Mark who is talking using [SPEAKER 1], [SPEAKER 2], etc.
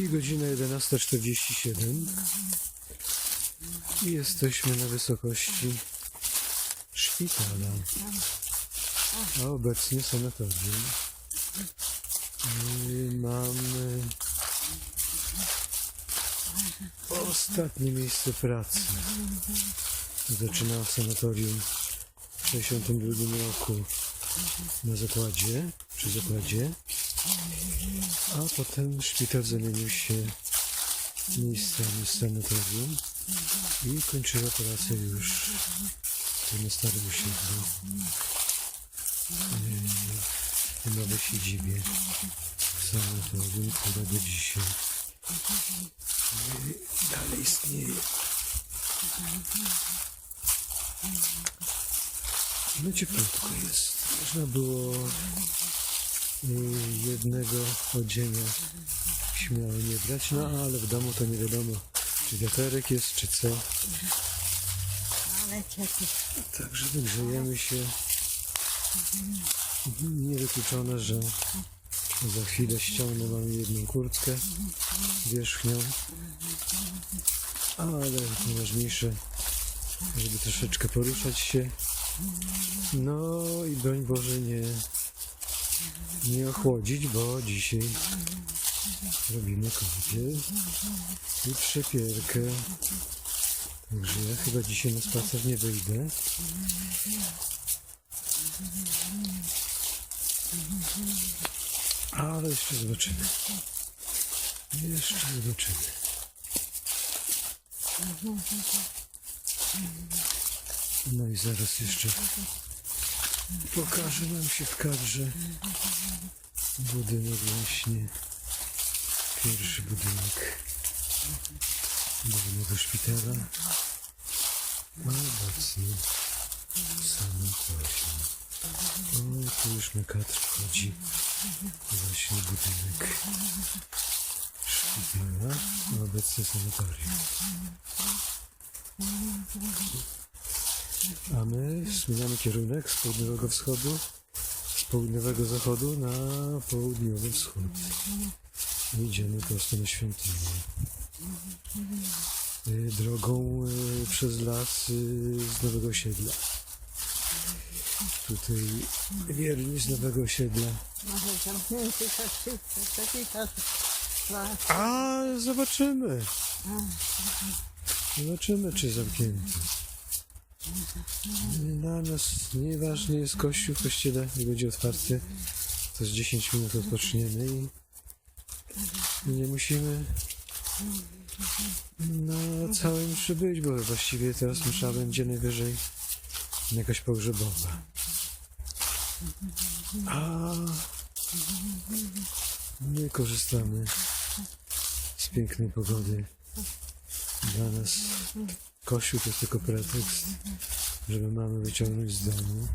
[SPEAKER 1] I godzina 11.47 i jesteśmy na wysokości szpitala, a obecnie sanatorium. Mamy ostatnie miejsce pracy. Zaczynał w sanatorium w 62 roku na zakładzie, przy zakładzie, a potem szpital zamienił się miejscami sanatorium i kończyła pracę już tu na starym osiedlu yy, w nowej siedzibie sanatorium, która do dzisiaj yy, dalej istnieje. No cieplutko jest. Można było jednego odzienia śmiało nie brać, no ale w domu to nie wiadomo, czy wiaterek jest, czy co.
[SPEAKER 2] Ale ciepło.
[SPEAKER 1] Także wygrzejemy się. Niewykluczone, że za chwilę ściągnę mam jedną kurtkę wierzchnią. Ale najważniejsze, żeby troszeczkę poruszać się. No i broń Boże nie, nie ochłodzić, bo dzisiaj robimy kąpiel i przepierkę. Także ja chyba dzisiaj na spacer nie wyjdę. Ale jeszcze zobaczymy. Jeszcze zobaczymy. No i zaraz jeszcze pokaże nam się w kadrze budynek właśnie. Pierwszy budynek głównego szpitala. A obecnie sanatorium. O, tu już na kadr wchodzi właśnie budynek szpitala, a obecnie sanatorium. A my zmieniamy kierunek z południowego wschodu, z południowego zachodu na południowy wschód. I Idziemy prosto na świątynię. Y, Drogą y, przez las y, z Nowego Osiedla. Tutaj wierni z Nowego
[SPEAKER 2] trwa.
[SPEAKER 1] A zobaczymy. Zobaczymy, czy zamknięty. Dla nas nieważny jest kościół kościele, nie będzie otwarty. To z 10 minut odpoczniemy i nie musimy na całym mszy być, bo właściwie teraz msza będzie najwyżej jakaś pogrzebowa. A my korzystamy z pięknej pogody. Dla nas kościół to jest tylko pretekst, żeby mamy wyciągnąć z domu.